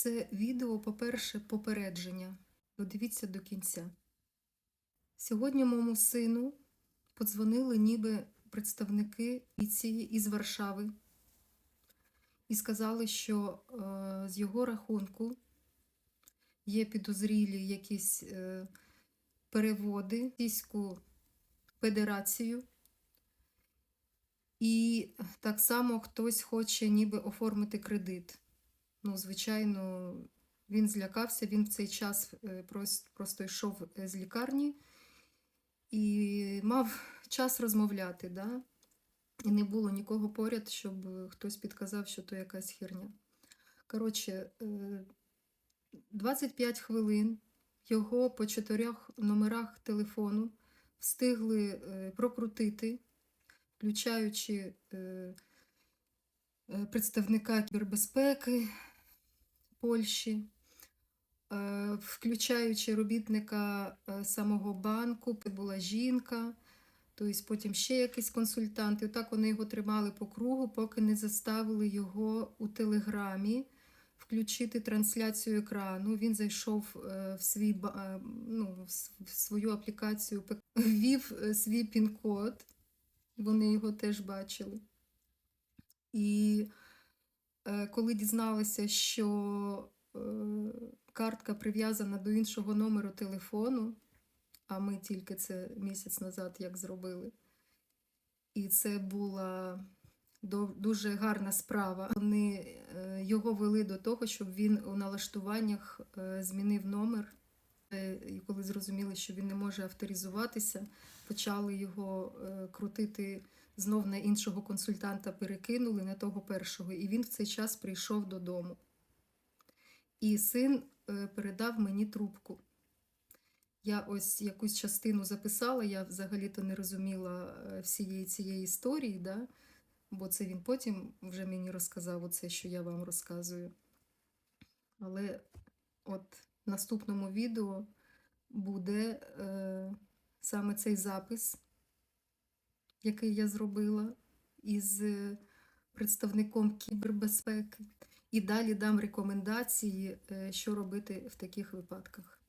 Це відео, по-перше, попередження. Додивіться до кінця. Sьогодні моєму сину подзвонили ніби представники поліції із Варшави і сказали, що е, з його рахунку є підозрілі якісь е, переводи в Російську Федерацію. І так само хтось хоче ніби оформити кредит. Ну, звичайно, він злякався, він в цей час е, просто йшов е, з лікарні і мав час розмовляти, да? і не було нікого поряд, щоб е, хтось підказав, що то якась херня. Коротше, е, 25 хвилин його по чотирьох номерах телефону встигли е, прокрутити, включаючи е, е, представника кібербезпеки Польщі, е, включаючи робітника е, самого банку, була жінка, тобто потім ще якийсь консультант. Отак вони його тримали по кругу, поки не заставили його у телеграмі включити трансляцію екрану. Він зайшов е, в свій ну, в свою аплікацію, ввів свій пін-код. Вони його теж бачили. І коли дізналися, що е, картка прив'язана до іншого номеру телефону, а ми тільки це місяць назад як зробили, і це була дуже гарна справа. Вони е, його вели до того, щоб він у налаштуваннях е, змінив номер. Е, І коли зрозуміли, що він не може авторизуватися, почали його е, крутити знов на іншого консультанта, перекинули на того першого, і він в цей час прийшов додому. І син е, передав мені трубку. Я ось якусь частину записала, я взагалі-то не розуміла всієї цієї історії, да? бо це він потім вже мені розказав оце, що я вам розказую. Але от наступному відео буде е, саме цей запис, який я зробила із е, представником кібербезпеки. І далі дам рекомендації, е, що робити в таких випадках.